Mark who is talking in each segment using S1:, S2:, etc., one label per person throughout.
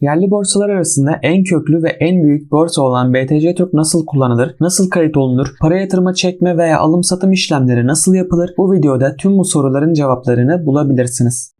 S1: Yerli borsalar arasında en köklü ve en büyük borsa olan BTC Türk nasıl kullanılır, nasıl kayıt olunur, para yatırma çekme veya alım satım işlemleri nasıl yapılır? Bu videoda tüm bu soruların cevaplarını bulabilirsiniz.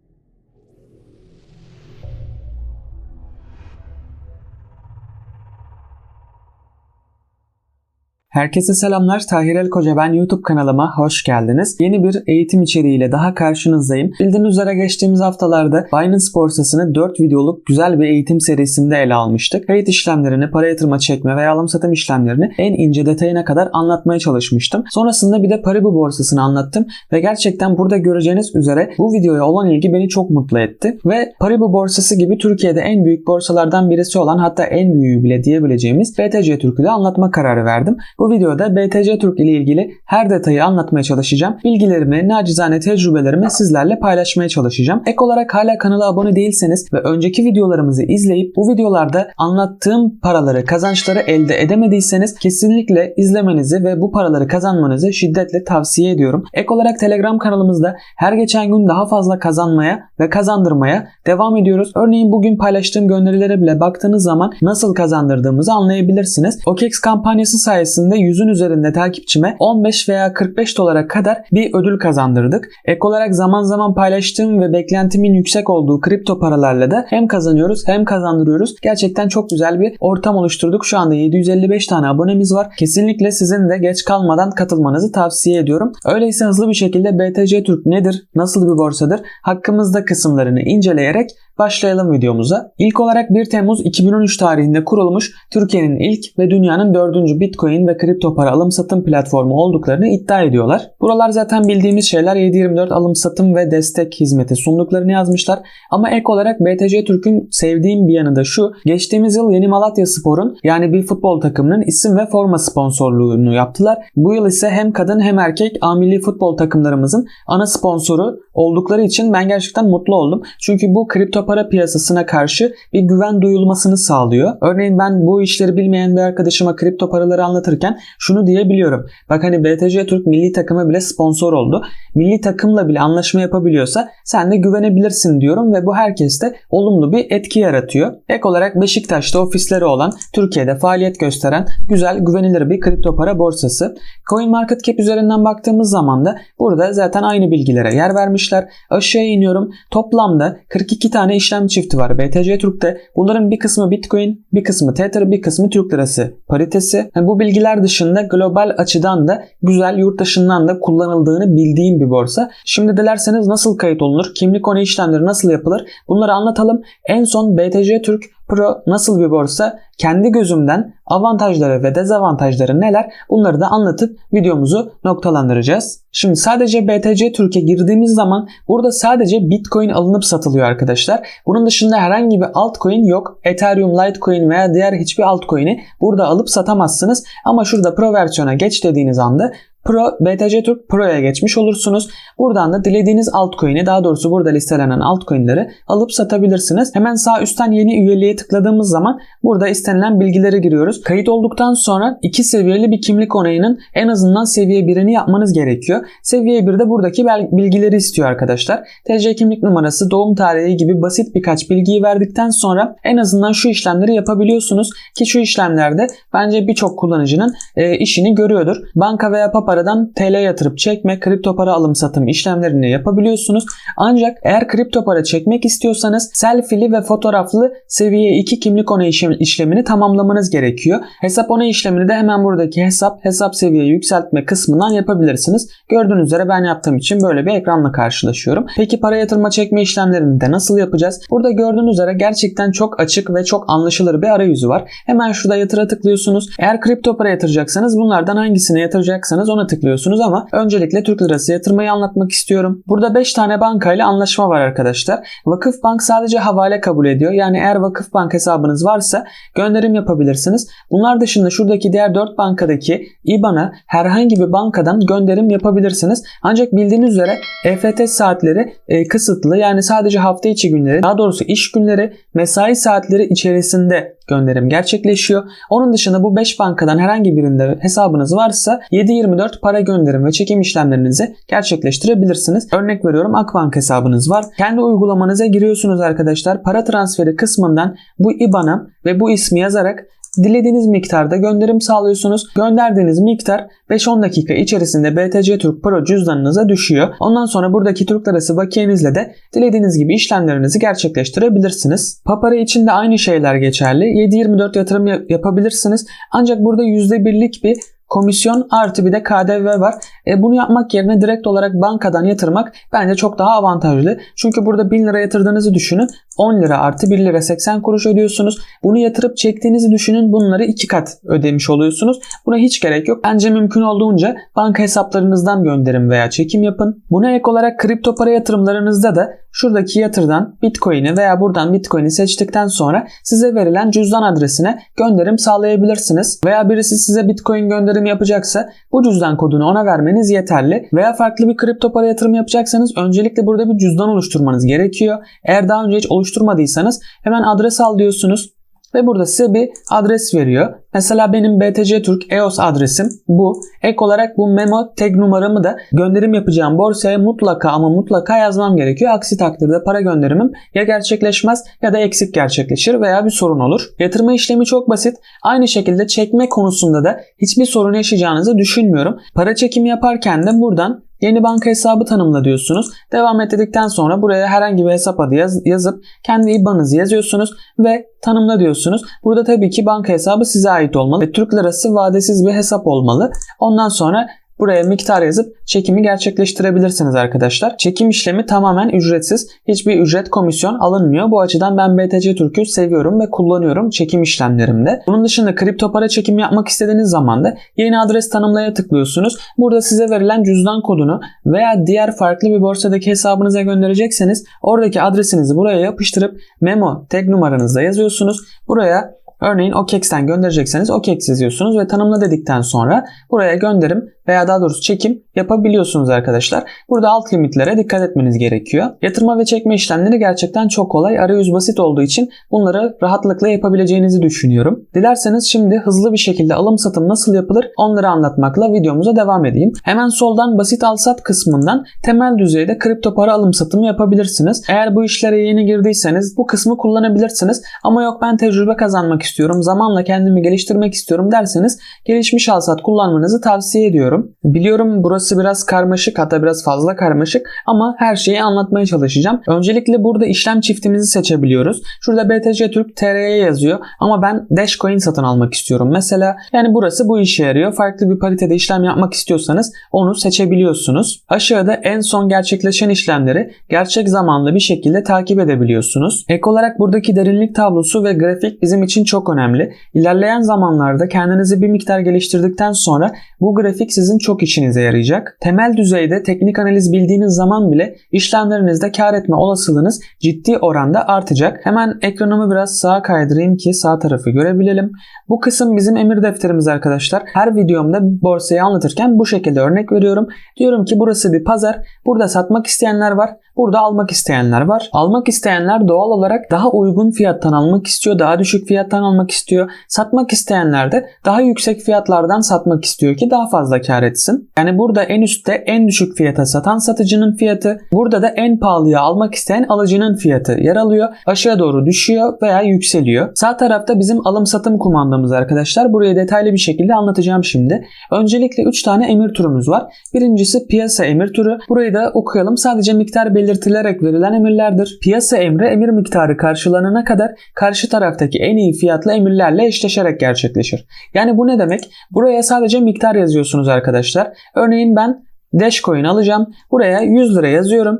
S1: Herkese selamlar. Tahir El Koca ben YouTube kanalıma hoş geldiniz. Yeni bir eğitim içeriğiyle daha karşınızdayım. Bildiğiniz üzere geçtiğimiz haftalarda Binance borsasını 4 videoluk güzel bir eğitim serisinde ele almıştık. Kayıt işlemlerini, para yatırma çekme veya alım satım işlemlerini en ince detayına kadar anlatmaya çalışmıştım. Sonrasında bir de Paribu borsasını anlattım ve gerçekten burada göreceğiniz üzere bu videoya olan ilgi beni çok mutlu etti. Ve Paribu borsası gibi Türkiye'de en büyük borsalardan birisi olan hatta en büyüğü bile diyebileceğimiz BTC Türk'ü de anlatma kararı verdim. Bu videoda BTC Türk ile ilgili her detayı anlatmaya çalışacağım. Bilgilerimi, nacizane tecrübelerimi sizlerle paylaşmaya çalışacağım. Ek olarak hala kanala abone değilseniz ve önceki videolarımızı izleyip bu videolarda anlattığım paraları, kazançları elde edemediyseniz kesinlikle izlemenizi ve bu paraları kazanmanızı şiddetle tavsiye ediyorum. Ek olarak Telegram kanalımızda her geçen gün daha fazla kazanmaya ve kazandırmaya devam ediyoruz. Örneğin bugün paylaştığım gönderilere bile baktığınız zaman nasıl kazandırdığımızı anlayabilirsiniz. OKEX kampanyası sayesinde sayesinde 100'ün üzerinde takipçime 15 veya 45 dolara kadar bir ödül kazandırdık. Ek olarak zaman zaman paylaştığım ve beklentimin yüksek olduğu kripto paralarla da hem kazanıyoruz hem kazandırıyoruz. Gerçekten çok güzel bir ortam oluşturduk. Şu anda 755 tane abonemiz var. Kesinlikle sizin de geç kalmadan katılmanızı tavsiye ediyorum. Öyleyse hızlı bir şekilde BTC Türk nedir, nasıl bir borsadır hakkımızda kısımlarını inceleyerek başlayalım videomuza. İlk olarak 1 Temmuz 2013 tarihinde kurulmuş Türkiye'nin ilk ve dünyanın dördüncü Bitcoin ve kripto para alım satım platformu olduklarını iddia ediyorlar. Buralar zaten bildiğimiz şeyler 724 alım satım ve destek hizmeti sunduklarını yazmışlar. Ama ek olarak BTC Türk'ün sevdiğim bir yanı da şu. Geçtiğimiz yıl Yeni Malatya Spor'un yani bir futbol takımının isim ve forma sponsorluğunu yaptılar. Bu yıl ise hem kadın hem erkek A milli futbol takımlarımızın ana sponsoru oldukları için ben gerçekten mutlu oldum. Çünkü bu kripto para piyasasına karşı bir güven duyulmasını sağlıyor. Örneğin ben bu işleri bilmeyen bir arkadaşıma kripto paraları anlatırken şunu diyebiliyorum. Bak hani BTC Türk milli takımı bile sponsor oldu. Milli takımla bile anlaşma yapabiliyorsa sen de güvenebilirsin diyorum ve bu herkeste olumlu bir etki yaratıyor. Ek olarak Beşiktaş'ta ofisleri olan Türkiye'de faaliyet gösteren güzel güvenilir bir kripto para borsası. CoinMarketCap üzerinden baktığımız zaman da burada zaten aynı bilgilere yer vermişler. Aşağıya iniyorum. Toplamda 42 tane işlem çifti var BTC Türk'te. Bunların bir kısmı Bitcoin, bir kısmı Tether, bir kısmı Türk Lirası paritesi. Yani bu bilgiler dışında global açıdan da güzel yurt dışından da kullanıldığını bildiğim bir borsa. Şimdi dilerseniz nasıl kayıt olunur, kimlik onay işlemleri nasıl yapılır bunları anlatalım. En son BTC Türk Pro nasıl bir borsa? Kendi gözümden avantajları ve dezavantajları neler? Bunları da anlatıp videomuzu noktalandıracağız. Şimdi sadece BTC Türkiye girdiğimiz zaman burada sadece Bitcoin alınıp satılıyor arkadaşlar. Bunun dışında herhangi bir altcoin yok. Ethereum, Litecoin veya diğer hiçbir altcoin'i burada alıp satamazsınız. Ama şurada Pro versiyona geç dediğiniz anda Pro, BTC Türk Pro'ya geçmiş olursunuz. Buradan da dilediğiniz altcoin'i daha doğrusu burada listelenen altcoin'leri alıp satabilirsiniz. Hemen sağ üstten yeni üyeliğe tıkladığımız zaman burada istenilen bilgileri giriyoruz. Kayıt olduktan sonra iki seviyeli bir kimlik onayının en azından seviye 1'ini yapmanız gerekiyor. Seviye 1'de buradaki bilgileri istiyor arkadaşlar. TC kimlik numarası, doğum tarihi gibi basit birkaç bilgiyi verdikten sonra en azından şu işlemleri yapabiliyorsunuz ki şu işlemlerde bence birçok kullanıcının e, işini görüyordur. Banka veya PAPA paradan TL yatırıp çekme, kripto para alım satım işlemlerini yapabiliyorsunuz. Ancak eğer kripto para çekmek istiyorsanız selfie'li ve fotoğraflı seviye 2 kimlik onay işlemini tamamlamanız gerekiyor. Hesap onay işlemini de hemen buradaki hesap, hesap seviye yükseltme kısmından yapabilirsiniz. Gördüğünüz üzere ben yaptığım için böyle bir ekranla karşılaşıyorum. Peki para yatırma çekme işlemlerini de nasıl yapacağız? Burada gördüğünüz üzere gerçekten çok açık ve çok anlaşılır bir arayüzü var. Hemen şurada yatıra tıklıyorsunuz. Eğer kripto para yatıracaksanız bunlardan hangisine yatıracaksanız ona tıklıyorsunuz ama öncelikle Türk Lirası yatırmayı anlatmak istiyorum. Burada 5 tane bankayla anlaşma var arkadaşlar. Vakıf Bank sadece havale kabul ediyor. Yani eğer Vakıf Bank hesabınız varsa gönderim yapabilirsiniz. Bunlar dışında şuradaki diğer 4 bankadaki IBAN'a herhangi bir bankadan gönderim yapabilirsiniz. Ancak bildiğiniz üzere EFT saatleri e, kısıtlı. Yani sadece hafta içi günleri, daha doğrusu iş günleri, mesai saatleri içerisinde gönderim gerçekleşiyor. Onun dışında bu 5 bankadan herhangi birinde hesabınız varsa 7-24 para gönderim ve çekim işlemlerinizi gerçekleştirebilirsiniz. Örnek veriyorum Akbank hesabınız var. Kendi uygulamanıza giriyorsunuz arkadaşlar. Para transferi kısmından bu IBAN'a ve bu ismi yazarak dilediğiniz miktarda gönderim sağlıyorsunuz. Gönderdiğiniz miktar 5-10 dakika içerisinde BTC Türk Pro cüzdanınıza düşüyor. Ondan sonra buradaki Türk Lirası bakiyenizle de dilediğiniz gibi işlemlerinizi gerçekleştirebilirsiniz. Papara için de aynı şeyler geçerli. 7-24 yatırım yapabilirsiniz. Ancak burada %1'lik bir komisyon artı bir de KDV var. E, bunu yapmak yerine direkt olarak bankadan yatırmak bence çok daha avantajlı. Çünkü burada 1000 lira yatırdığınızı düşünün. 10 lira artı 1 lira 80 kuruş ödüyorsunuz. Bunu yatırıp çektiğinizi düşünün. Bunları iki kat ödemiş oluyorsunuz. Buna hiç gerek yok. Bence mümkün olduğunca banka hesaplarınızdan gönderim veya çekim yapın. Buna ek olarak kripto para yatırımlarınızda da şuradaki yatırdan Bitcoin'i veya buradan Bitcoin'i seçtikten sonra size verilen cüzdan adresine gönderim sağlayabilirsiniz. Veya birisi size Bitcoin gönderim yapacaksa bu cüzdan kodunu ona vermeniz yeterli. Veya farklı bir kripto para yatırım yapacaksanız öncelikle burada bir cüzdan oluşturmanız gerekiyor. Eğer daha önce hiç oluşturmadıysanız hemen adres al diyorsunuz. Ve burada size bir adres veriyor. Mesela benim BTC Türk EOS adresim bu. Ek olarak bu memo tag numaramı da gönderim yapacağım borsaya mutlaka ama mutlaka yazmam gerekiyor. Aksi takdirde para gönderimim ya gerçekleşmez ya da eksik gerçekleşir veya bir sorun olur. Yatırma işlemi çok basit. Aynı şekilde çekme konusunda da hiçbir sorun yaşayacağınızı düşünmüyorum. Para çekimi yaparken de buradan Yeni banka hesabı tanımla diyorsunuz. Devam et dedikten sonra buraya herhangi bir hesap adı yaz, yazıp kendi IBAN'ınızı yazıyorsunuz ve tanımla diyorsunuz. Burada tabii ki banka hesabı size ait olmalı ve Türk lirası vadesiz bir hesap olmalı. Ondan sonra Buraya miktar yazıp çekimi gerçekleştirebilirsiniz arkadaşlar. Çekim işlemi tamamen ücretsiz. Hiçbir ücret komisyon alınmıyor. Bu açıdan ben BTC Türk'ü seviyorum ve kullanıyorum çekim işlemlerimde. Bunun dışında kripto para çekim yapmak istediğiniz zaman da yeni adres tanımlaya tıklıyorsunuz. Burada size verilen cüzdan kodunu veya diğer farklı bir borsadaki hesabınıza gönderecekseniz oradaki adresinizi buraya yapıştırıp memo tek numaranızda yazıyorsunuz. Buraya Örneğin OKEX'ten gönderecekseniz OKEX yazıyorsunuz ve tanımla dedikten sonra buraya gönderim veya daha doğrusu çekim yapabiliyorsunuz arkadaşlar. Burada alt limitlere dikkat etmeniz gerekiyor. Yatırma ve çekme işlemleri gerçekten çok kolay. Arayüz basit olduğu için bunları rahatlıkla yapabileceğinizi düşünüyorum. Dilerseniz şimdi hızlı bir şekilde alım satım nasıl yapılır onları anlatmakla videomuza devam edeyim. Hemen soldan basit al sat kısmından temel düzeyde kripto para alım satımı yapabilirsiniz. Eğer bu işlere yeni girdiyseniz bu kısmı kullanabilirsiniz. Ama yok ben tecrübe kazanmak istiyorum, zamanla kendimi geliştirmek istiyorum derseniz gelişmiş al sat kullanmanızı tavsiye ediyorum. Biliyorum burası biraz karmaşık hatta biraz fazla karmaşık ama her şeyi anlatmaya çalışacağım. Öncelikle burada işlem çiftimizi seçebiliyoruz. Şurada BTC Türk TR'ye yazıyor ama ben Dashcoin satın almak istiyorum. Mesela yani burası bu işe yarıyor. Farklı bir paritede işlem yapmak istiyorsanız onu seçebiliyorsunuz. Aşağıda en son gerçekleşen işlemleri gerçek zamanlı bir şekilde takip edebiliyorsunuz. Ek olarak buradaki derinlik tablosu ve grafik bizim için çok önemli. İlerleyen zamanlarda kendinizi bir miktar geliştirdikten sonra bu grafik sizin çok işinize yarayacak. Temel düzeyde teknik analiz bildiğiniz zaman bile işlemlerinizde kar etme olasılığınız ciddi oranda artacak. Hemen ekranımı biraz sağa kaydırayım ki sağ tarafı görebilelim. Bu kısım bizim emir defterimiz arkadaşlar. Her videomda borsayı anlatırken bu şekilde örnek veriyorum. Diyorum ki burası bir pazar. Burada satmak isteyenler var. Burada almak isteyenler var. Almak isteyenler doğal olarak daha uygun fiyattan almak istiyor. Daha düşük fiyattan almak istiyor. Satmak isteyenler de daha yüksek fiyatlardan satmak istiyor ki daha fazla kar etsin. Yani burada en üstte en düşük fiyata satan satıcının fiyatı. Burada da en pahalıya almak isteyen alıcının fiyatı yer alıyor. Aşağı doğru düşüyor veya yükseliyor. Sağ tarafta bizim alım satım kumandamız arkadaşlar. Burayı detaylı bir şekilde anlatacağım şimdi. Öncelikle 3 tane emir turumuz var. Birincisi piyasa emir turu. Burayı da okuyalım. Sadece miktar belirtilerek verilen emirlerdir. Piyasa emri emir miktarı karşılanana kadar karşı taraftaki en iyi fiyatlı emirlerle eşleşerek gerçekleşir. Yani bu ne demek? Buraya sadece miktar yazıyorsunuz arkadaşlar. Örneğin ben Dashcoin alacağım. Buraya 100 lira yazıyorum.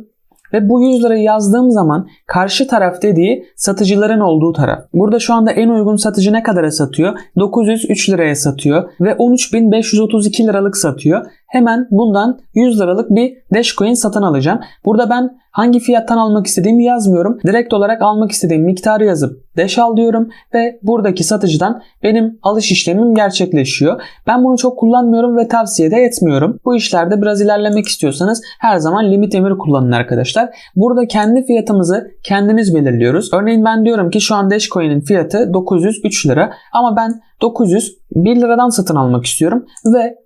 S1: Ve bu 100 lirayı yazdığım zaman karşı taraf dediği satıcıların olduğu taraf. Burada şu anda en uygun satıcı ne kadara satıyor? 903 liraya satıyor ve 13.532 liralık satıyor. Hemen bundan 100 liralık bir Dashcoin satın alacağım. Burada ben hangi fiyattan almak istediğimi yazmıyorum. Direkt olarak almak istediğim miktarı yazıp Dash al diyorum ve buradaki satıcıdan benim alış işlemim gerçekleşiyor. Ben bunu çok kullanmıyorum ve tavsiye de etmiyorum. Bu işlerde biraz ilerlemek istiyorsanız her zaman limit emir kullanın arkadaşlar. Burada kendi fiyatımızı kendimiz belirliyoruz. Örneğin ben diyorum ki şu an Dashcoin'in fiyatı 903 lira ama ben 901 liradan satın almak istiyorum ve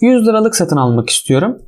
S1: 100 liralık satın almak istiyorum.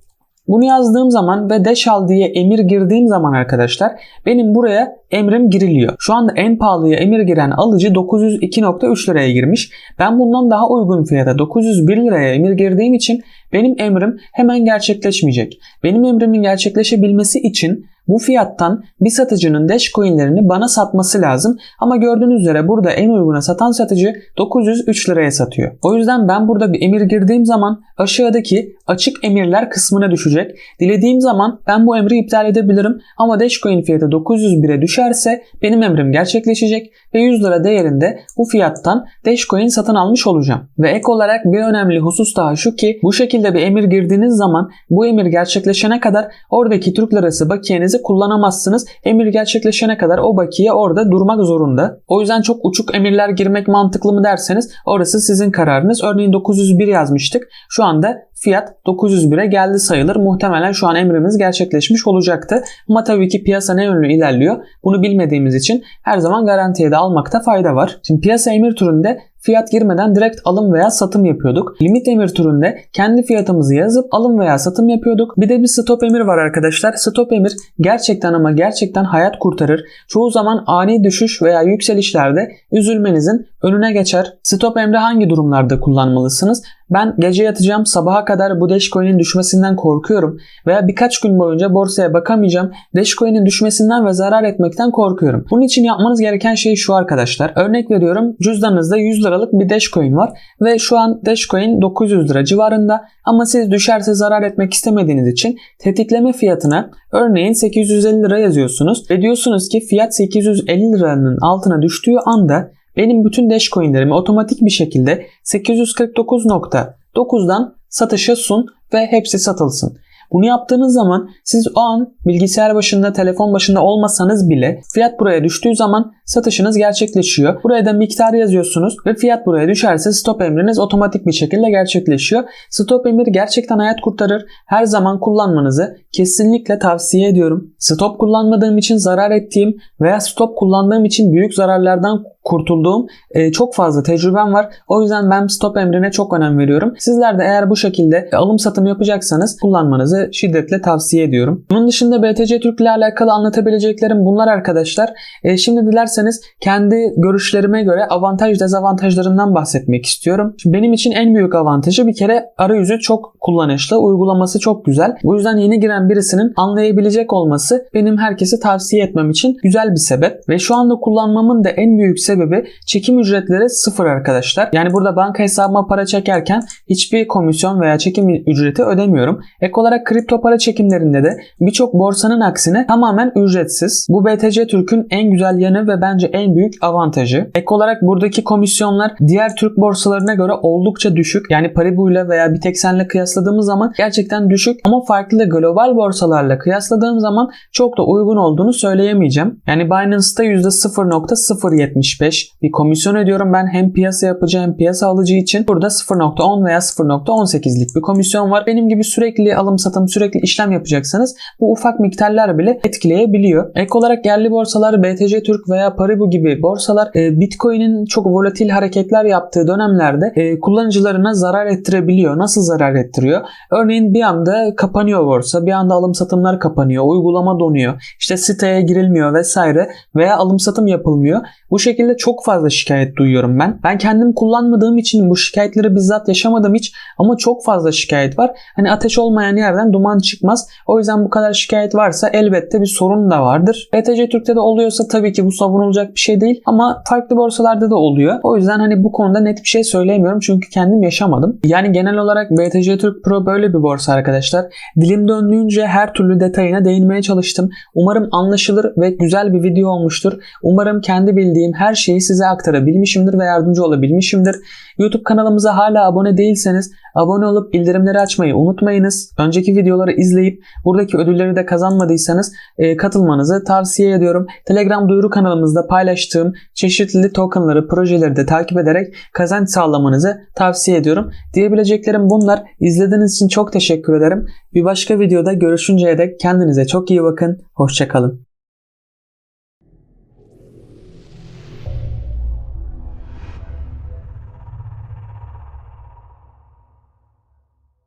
S1: Bunu yazdığım zaman ve dash al diye emir girdiğim zaman arkadaşlar benim buraya emrim giriliyor. Şu anda en pahalıya emir giren alıcı 902.3 liraya girmiş. Ben bundan daha uygun fiyata 901 liraya emir girdiğim için benim emrim hemen gerçekleşmeyecek. Benim emrimin gerçekleşebilmesi için bu fiyattan bir satıcının Dash coinlerini bana satması lazım. Ama gördüğünüz üzere burada en uyguna satan satıcı 903 liraya satıyor. O yüzden ben burada bir emir girdiğim zaman aşağıdaki açık emirler kısmına düşecek. Dilediğim zaman ben bu emri iptal edebilirim. Ama Dash coin fiyatı 901'e düşerse benim emrim gerçekleşecek ve 100 lira değerinde bu fiyattan Dash coin satın almış olacağım. Ve ek olarak bir önemli husus daha şu ki bu şekilde bir emir girdiğiniz zaman bu emir gerçekleşene kadar oradaki Türk lirası bakiyenizi emirlerinizi kullanamazsınız. Emir gerçekleşene kadar o bakiye orada durmak zorunda. O yüzden çok uçuk emirler girmek mantıklı mı derseniz orası sizin kararınız. Örneğin 901 yazmıştık. Şu anda fiyat 901'e geldi sayılır. Muhtemelen şu an emrimiz gerçekleşmiş olacaktı. Ama tabii ki piyasa ne yönlü ilerliyor bunu bilmediğimiz için her zaman garantiye de almakta fayda var. Şimdi piyasa emir türünde fiyat girmeden direkt alım veya satım yapıyorduk. Limit emir türünde kendi fiyatımızı yazıp alım veya satım yapıyorduk. Bir de bir stop emir var arkadaşlar. Stop emir gerçekten ama gerçekten hayat kurtarır. Çoğu zaman ani düşüş veya yükselişlerde üzülmenizin önüne geçer. Stop emri hangi durumlarda kullanmalısınız? Ben gece yatacağım sabaha kadar bu Dashcoin'in düşmesinden korkuyorum veya birkaç gün boyunca borsaya bakamayacağım. Dashcoin'in düşmesinden ve zarar etmekten korkuyorum. Bunun için yapmanız gereken şey şu arkadaşlar. Örnek veriyorum cüzdanınızda 100 liralık bir Dashcoin var ve şu an Dashcoin 900 lira civarında ama siz düşerse zarar etmek istemediğiniz için tetikleme fiyatına örneğin 850 lira yazıyorsunuz ve diyorsunuz ki fiyat 850 liranın altına düştüğü anda benim bütün Dash coin'lerimi otomatik bir şekilde 849.9'dan satışa sun ve hepsi satılsın. Bunu yaptığınız zaman siz o an bilgisayar başında, telefon başında olmasanız bile fiyat buraya düştüğü zaman satışınız gerçekleşiyor. Buraya da miktar yazıyorsunuz ve fiyat buraya düşerse stop emriniz otomatik bir şekilde gerçekleşiyor. Stop emir gerçekten hayat kurtarır. Her zaman kullanmanızı kesinlikle tavsiye ediyorum. Stop kullanmadığım için zarar ettiğim veya stop kullandığım için büyük zararlardan kurtulduğum e, çok fazla tecrübem var. O yüzden ben stop emrine çok önem veriyorum. Sizler de eğer bu şekilde alım satım yapacaksanız kullanmanızı şiddetle tavsiye ediyorum. Bunun dışında BTC Türk ile alakalı anlatabileceklerim bunlar arkadaşlar. E, şimdi dilerseniz kendi görüşlerime göre avantaj dezavantajlarından bahsetmek istiyorum. Şimdi benim için en büyük avantajı bir kere arayüzü çok kullanışlı, uygulaması çok güzel. Bu yüzden yeni giren birisinin anlayabilecek olması benim herkese tavsiye etmem için güzel bir sebep. Ve şu anda kullanmamın da en büyük sebebi sebebi çekim ücretleri sıfır arkadaşlar. Yani burada banka hesabıma para çekerken hiçbir komisyon veya çekim ücreti ödemiyorum. Ek olarak kripto para çekimlerinde de birçok borsanın aksine tamamen ücretsiz. Bu BTC Türk'ün en güzel yanı ve bence en büyük avantajı. Ek olarak buradaki komisyonlar diğer Türk borsalarına göre oldukça düşük. Yani Paribu ile veya Bitexen'le kıyasladığımız zaman gerçekten düşük ama farklı global borsalarla kıyasladığım zaman çok da uygun olduğunu söyleyemeyeceğim. Yani Binance'da %0.075 %5 bir komisyon ödüyorum ben hem piyasa yapıcı hem piyasa alıcı için. Burada 0.10 veya 0.18'lik bir komisyon var. Benim gibi sürekli alım satım sürekli işlem yapacaksanız bu ufak miktarlar bile etkileyebiliyor. Ek olarak yerli borsalar BTC Türk veya Paribu gibi borsalar e, Bitcoin'in çok volatil hareketler yaptığı dönemlerde e, kullanıcılarına zarar ettirebiliyor. Nasıl zarar ettiriyor? Örneğin bir anda kapanıyor borsa, bir anda alım satımlar kapanıyor, uygulama donuyor, işte siteye girilmiyor vesaire veya alım satım yapılmıyor. Bu şekilde çok fazla şikayet duyuyorum ben. Ben kendim kullanmadığım için bu şikayetleri bizzat yaşamadım hiç ama çok fazla şikayet var. Hani ateş olmayan yerden duman çıkmaz. O yüzden bu kadar şikayet varsa elbette bir sorun da vardır. BTC Türk'te de oluyorsa tabii ki bu savunulacak bir şey değil ama farklı borsalarda da oluyor. O yüzden hani bu konuda net bir şey söyleyemiyorum çünkü kendim yaşamadım. Yani genel olarak BTC Türk Pro böyle bir borsa arkadaşlar. Dilim döndüğünce her türlü detayına değinmeye çalıştım. Umarım anlaşılır ve güzel bir video olmuştur. Umarım kendi bildiğim her şeyi size aktarabilmişimdir ve yardımcı olabilmişimdir. YouTube kanalımıza hala abone değilseniz abone olup bildirimleri açmayı unutmayınız. Önceki videoları izleyip buradaki ödülleri de kazanmadıysanız e, katılmanızı tavsiye ediyorum. Telegram duyuru kanalımızda paylaştığım çeşitli tokenları, projeleri de takip ederek kazanç sağlamanızı tavsiye ediyorum. Diyebileceklerim bunlar. İzlediğiniz için çok teşekkür ederim. Bir başka videoda görüşünceye dek kendinize çok iyi bakın. Hoşçakalın.